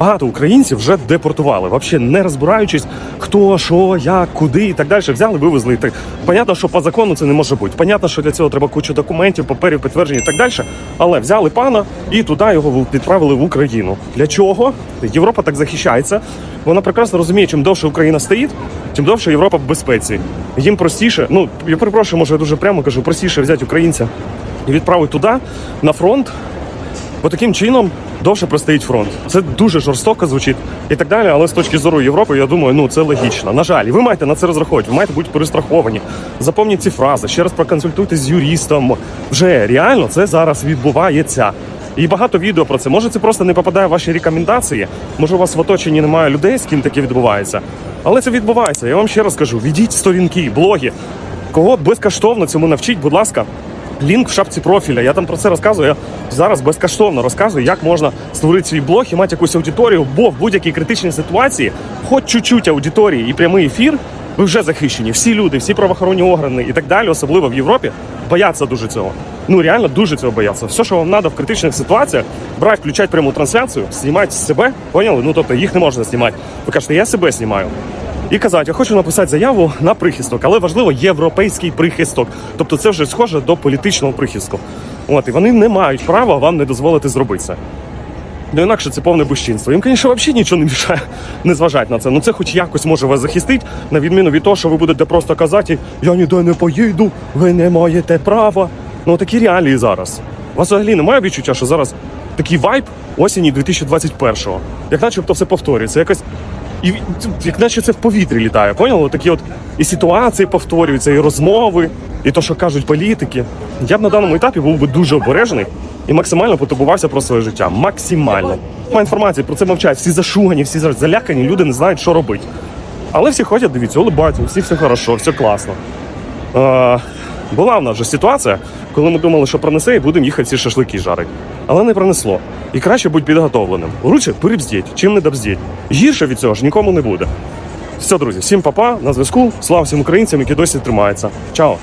Багато українців вже депортували, взагалі не розбираючись, хто, що, як, куди і так далі. Взяли, вивезли. Так. Понятно, що по закону це не може бути. Понятно, що для цього треба кучу документів, паперів, підтверджень і так далі. Але взяли пана і туди його відправили в Україну. Для чого? Європа так захищається. Вона прекрасно розуміє, чим довше Україна стоїть, тим довше Європа в безпеці. Їм простіше, ну я перепрошую, може я дуже прямо кажу, простіше взяти українця і відправити туди на фронт. Бо таким чином довше простоїть фронт. Це дуже жорстоко звучить і так далі. Але з точки зору Європи, я думаю, ну це логічно. На жаль, ви маєте на це розраховувати, ви маєте бути перестраховані. Запомніть ці фрази, ще раз проконсультуйтесь з юристом. Вже реально це зараз відбувається. І багато відео про це. Може, це просто не попадає в ваші рекомендації. Може, у вас в оточенні немає людей, з ким таке відбувається. Але це відбувається. Я вам ще раз кажу: відіть сторінки, блоги. Кого безкоштовно цьому навчіть, будь ласка, Лінк в шапці профіля. Я там про це розказую. Я зараз безкоштовно розказую, як можна створити свій блог і мати якусь аудиторію, бо в будь-якій критичній ситуації, хоч чуть-чуть аудиторії і прямий ефір, ви вже захищені. Всі люди, всі правоохоронні органи і так далі, особливо в Європі, бояться дуже цього. Ну реально дуже цього бояться. Все, що вам треба в критичних ситуаціях, брати, включати пряму трансляцію, знімати себе. Поняли? Ну тобто їх не можна знімати. Ви кажете, я себе знімаю і казати, я хочу написати заяву на прихисток, але важливо європейський прихисток. Тобто це вже схоже до політичного прихистку. От і вони не мають права вам не дозволити зробити це. Ну інакше це повне безчинство. Їм, звісно, взагалі нічого не мішає не зважати на це. Ну це хоч якось може вас захистити, на відміну від того, що ви будете просто казати, я ніде не поїду, ви не маєте права. Ну такі реалії зараз. У вас взагалі немає відчуття, що зараз такий вайб осені 2021-го. Як начебто все повторюється. Якось і як наче це в повітрі літає, поняли? Такі от і ситуації повторюються, і розмови, і то, що кажуть політики. Я б на даному етапі був би дуже обережний і максимально потурбувався про своє життя. Максимально. Має інформації про це мовчать. Всі зашугані, всі залякані, люди не знають, що робити. Але всі ходять, дивіться, улибаються, всі все хорошо, все класно. Е, була в нас вже ситуація, коли ми думали, що пронесе, і будемо їхати ці шашлики жарити. Але не пронесло. І краще будь підготовленим. Лучше перебздіть, чим не добздіть. Гірше від цього ж нікому не буде. Все, друзі, всім папа, на зв'язку. Слава всім українцям, які досі тримаються. Чао!